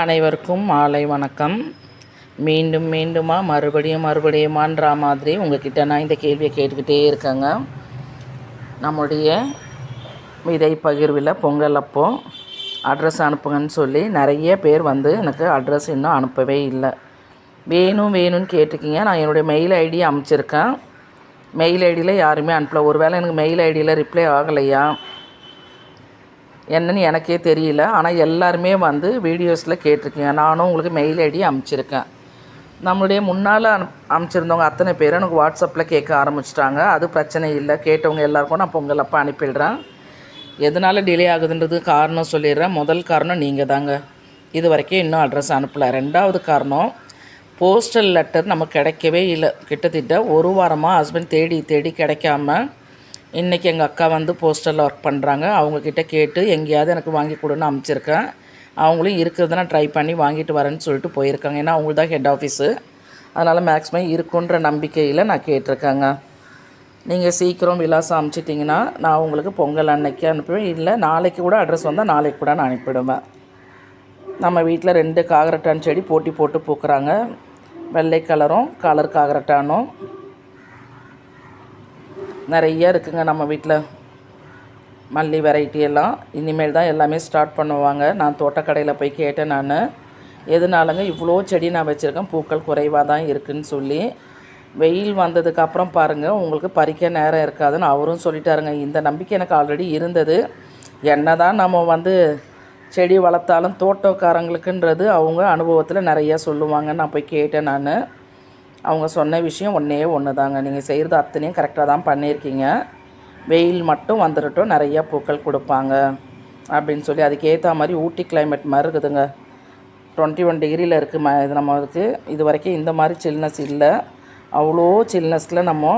அனைவருக்கும் மாலை வணக்கம். மீண்டும் மீண்டுமா மறுபடியும் மறுபடியுமான்ற மாதிரி உங்ககிட்ட நான் இந்த கேள்வியை கேட்டுக்கிட்டே இருக்கேங்க. நம்முடைய விதை பகிர்வில் பொங்கல் அப்போ அட்ரஸ் அனுப்புங்கன்னு சொல்லி நிறைய பேர் வந்து எனக்கு அட்ரஸ் இன்னும் அனுப்பவே இல்லை. வேணும் வேணும்னு கேட்டிருக்கீங்க. நான் என்னுடைய மெயில் ஐடி அனுப்பிச்சிருக்கேன் மெயில் ஐடியில் யாருமே அனுப்பல. ஒருவேளை எனக்கு மெயில் ஐடியில் ரிப்ளை ஆகலையா? என்னன்னு எனக்கே தெரியல. ஆனால் எல்லாருமே வந்து வீடியோஸில் கேட்டிருக்கீங்க. நானும் உங்களுக்கு மெயில் ஐடி அனுப்பிச்சிருக்கேன் நம்மளுடைய முன்னால் அனு அனுப்பிச்சிருந்தவங்க அத்தனை பேரும் எனக்கு வாட்ஸ்அப்பில் கேட்க ஆரம்பிச்சிட்டாங்க. அது பிரச்சனை இல்லை. கேட்டவங்க எல்லாருக்கும் நான் பொங்கல் அப்போ அனுப்பிடுறேன். எதனால் டிலே ஆகுதுன்றது காரணம் சொல்லிடுறேன். முதல் காரணம் நீங்கள் தாங்க இது வரைக்கும் இன்னும் அட்ரஸ் அனுப்பலை. ரெண்டாவது காரணம் போஸ்டல் லெட்டர் நமக்கு கிடைக்கவே இல்லை. கிட்டத்தட்ட ஒரு வாரமாக ஹஸ்பண்ட் தேடி தேடி கிடைக்காம இன்றைக்கி எங்கள் அக்கா வந்து போஸ்டரில் ஒர்க் பண்ணுறாங்க அவங்கக்கிட்ட கேட்டு எங்கேயாவது எனக்கு வாங்கி கொடுன்னு அமைச்சிருக்கேன். அவங்களும் இருக்கிறதுனா ட்ரை பண்ணி வாங்கிட்டு வரேன்னு சொல்லிட்டு போயிருக்காங்க. ஏன்னா அவங்களுக்கு தான் ஹெட் ஆஃபீஸு அதனால் மேக்ஸிமம் இருக்குன்ற நம்பிக்கையில் நான் கேட்டிருக்கேங்க. நீங்கள் சீக்கிரம் விலாசம் அனுப்பிச்சிட்டிங்கன்னா நான் உங்களுக்கு பொங்கல் அன்னைக்கு அனுப்புவேன். இல்லை நாளைக்கு கூட அட்ரஸ் வந்தால் நாளைக்கு கூட நான் அனுப்பிடுவேன். நம்ம வீட்டில் ரெண்டு காகரட்டான் செடி போட்டி போட்டு பூக்குறாங்க. வெள்ளை கலரும் கலர் காகரட்டானும். நிறைய இருக்குங்க நம்ம வீட்டில் மல்லி வெரைட்டி எல்லாம். இனிமேல் தான் எல்லாமே ஸ்டார்ட் பண்ணுவாங்க. நான் தோட்டக்கடையில் போய் கேட்டேன் நான். எதுனாலங்க இவ்வளோ செடி நான் வச்சுருக்கேன். பூக்கள் குறைவாக தான் இருக்குதுன்னு சொல்லி. வெயில் வந்ததுக்கப்புறம் பாருங்கள் உங்களுக்கு பறிக்க நேரம் இருக்காதுன்னு அவரும் சொல்லிட்டாருங்க. இந்த நம்பிக்கை எனக்கு ஆல்ரெடி இருந்தது. என்ன தான் நம்ம வந்து செடி வளர்த்தாலும் தோட்டக்காரங்களுக்குன்றது அவங்க அனுபவத்தில் நிறையா சொல்லுவாங்க நான் போய் கேட்டேன் நான். அவங்க சொன்ன விஷயம் ஒன்றே ஒன்று தாங்க நீங்கள் செய்கிறது அத்தனையும் கரெக்டாக தான் பண்ணியிருக்கீங்க. வெயில் மட்டும் வந்துடட்டும் நிறையா பூக்கள் கொடுப்பாங்க அப்படின்னு சொல்லி அதுக்கேற்ற மாதிரி ஊட்டி கிளைமேட் மாதிரி இருக்குதுங்க டுவெண்ட்டி ஒன் டிகிரியில் இருக்குது ம இது நம்மளுக்கு இது வரைக்கும் இந்த மாதிரி சில்னஸ் இல்லை. அவ்வளோ சில்னஸில் நம்ம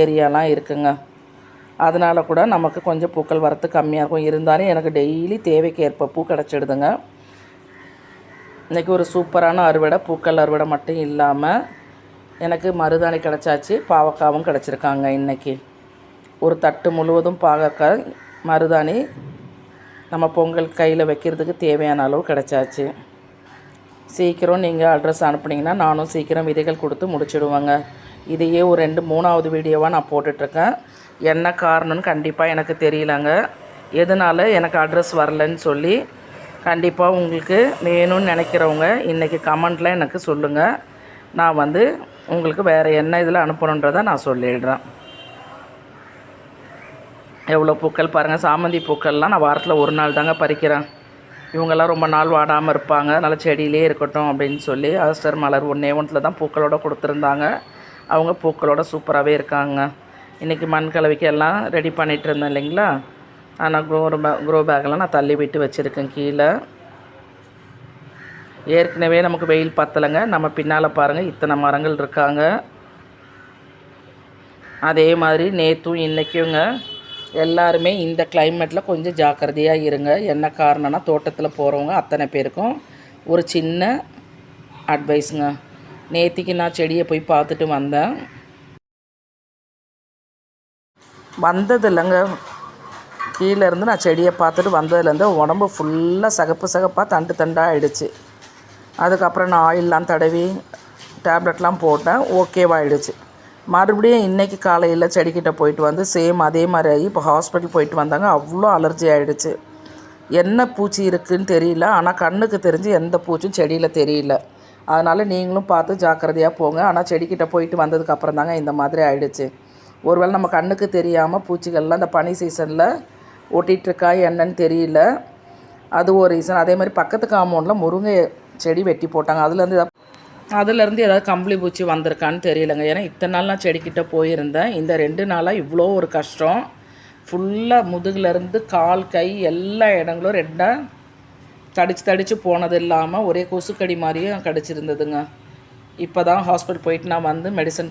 ஏரியாலாம் இருக்குங்க. அதனால் கூட நமக்கு கொஞ்சம் பூக்கள் வரத்து கம்மியாக இருக்கும். இருந்தாலும் எனக்கு டெய்லி தேவைக்கு ஏற்ப பூ கிடச்சிடுதுங்க. இன்றைக்கி ஒரு சூப்பரான அறுவடை பூக்கள் அறுவடை மட்டும் இல்லாமல் எனக்கு மருதாணி கிடச்சாச்சு பாவக்காவும் கிடச்சிருக்காங்க இன்றைக்கி ஒரு தட்டு முழுவதும் பாகக்காய் மருதாணி நம்ம பொங்கல் கையில் வைக்கிறதுக்கு தேவையான அளவு கிடச்சாச்சு. சீக்கிரம் நீங்கள் அட்ரஸ் அனுப்புனீங்கன்னா நானும் சீக்கிரம் விதைகள் கொடுத்து முடிச்சிடுவேங்க. இதையே ஒரு ரெண்டு மூணாவது வீடியோவாக நான் போட்டுட்ருக்கேன். என்ன காரணம்னு கண்டிப்பாக எனக்கு தெரியலங்க. எதனால் எனக்கு அட்ரஸ் வரலன்னு சொல்லி கண்டிப்பாக உங்களுக்கு வேணும்னு நினைக்கிறவங்க இன்றைக்கி கமெண்ட்டில் எனக்கு சொல்லுங்கள் நான் வந்து உங்களுக்கு வேறு என்ன இதில் அனுப்பணுன்றதை நான் சொல்லிடுறேன். எவ்வளோ பூக்கள் பாருங்கள் சாமந்தி பூக்கள்லாம் நான் வாரத்தில் ஒரு நாள் தாங்க பறிக்கிறேன். இவங்கெல்லாம் ரொம்ப நாள் வாடாமல் இருப்பாங்க நல்ல செடியிலே இருக்கட்டும் அப்படின்னு சொல்லி அஸ்டர் மலர் ஒன்றே ஒன்றில் தான் பூக்களோட கொடுத்துருந்தாங்க. அவங்க பூக்களோட சூப்பராகவே இருக்காங்க. இன்றைக்கி மண் கலவைக்கு எல்லாம் ரெடி பண்ணிகிட்டு இருந்தேன் இல்லைங்களா? ஆனால் க்ரோ பே பேக்கெல்லாம் நான் தள்ளி விட்டு வச்சுருக்கேன் கீழே. ஏற்கனவே நமக்கு வெயில் பத்தலைங்க. நம்ம பின்னால் பாருங்கள் இத்தனை மரங்கள் இருக்காங்க. அதே மாதிரி நேற்றும் இன்றைக்குங்க எல்லாருமே இந்த கிளைமேட்டில் கொஞ்சம் ஜாக்கிரதையாக இருங்க. என்ன காரணம்னா தோட்டத்தில் போகிறவங்க அத்தனை பேருக்கும் ஒரு சின்ன அட்வைஸுங்க நேற்றுக்கு நான் செடியை போய் பார்த்துட்டு வந்தேன். வந்தது இல்லைங்க கீழேருந்து நான் செடியை பார்த்துட்டு வந்ததுலேருந்து உடம்பு ஃபுல்லாக சகப்பு சகப்பாக தண்டு தண்டாக ஆகிடுச்சு அதுக்கப்புறம் நான் ஆயிலெலாம் தடவி டேப்லெட்லாம் போட்டேன். ஓகேவாகிடுச்சு மறுபடியும் இன்றைக்கி காலையில் செடிக்கிட்ட போயிட்டு வந்து சேம் அதே மாதிரி ஆகி இப்போ ஹாஸ்பிட்டல் போயிட்டு வந்தாங்க. அவ்வளோ அலர்ஜி ஆகிடுச்சு என்ன பூச்சி இருக்குதுன்னு தெரியல. ஆனால் கண்ணுக்கு தெரிஞ்சு எந்த பூச்சும் செடியில் தெரியல. அதனால் நீங்களும் பார்த்து ஜாக்கிரதையாக போங்க. ஆனால் செடிக்கிட்ட போயிட்டு வந்ததுக்கப்புறம் தாங்க இந்த மாதிரி ஆகிடுச்சு ஒருவேளை நம்ம கண்ணுக்கு தெரியாமல் பூச்சிகள்லாம் இந்த பனி சீசனில் ஒட்டிகிட்ருக்கா என்னன்னு தெரியல. அது ஒரு ரீசன். அதே மாதிரி பக்கத்து காம்பவுண்டில் முருங்கை செடி வெட்டி போட்டாங்க. அதுலேருந்து அதுலேருந்து ஏதாவது கம்பளி பூச்சி வந்திருக்கான்னு தெரியலங்க. ஏன்னா இத்தனை நாள் நான் செடிக்கிட்ட போயிருந்தேன். இந்த ரெண்டு நாளாக இவ்வளோ ஒரு கஷ்டம். ஃபுல்லாக முதுகுலேருந்து கால் கை எல்லா இடங்களும் ரெண்டாக தடிச்சு தடிச்சு போனது இல்லாமல் ஒரே கொசுக்கடி மாதிரியும் கடிச்சிருந்ததுங்க. இப்போ தான் ஹாஸ்பிட்டல் போயிட்டு நான் வந்து மெடிசன்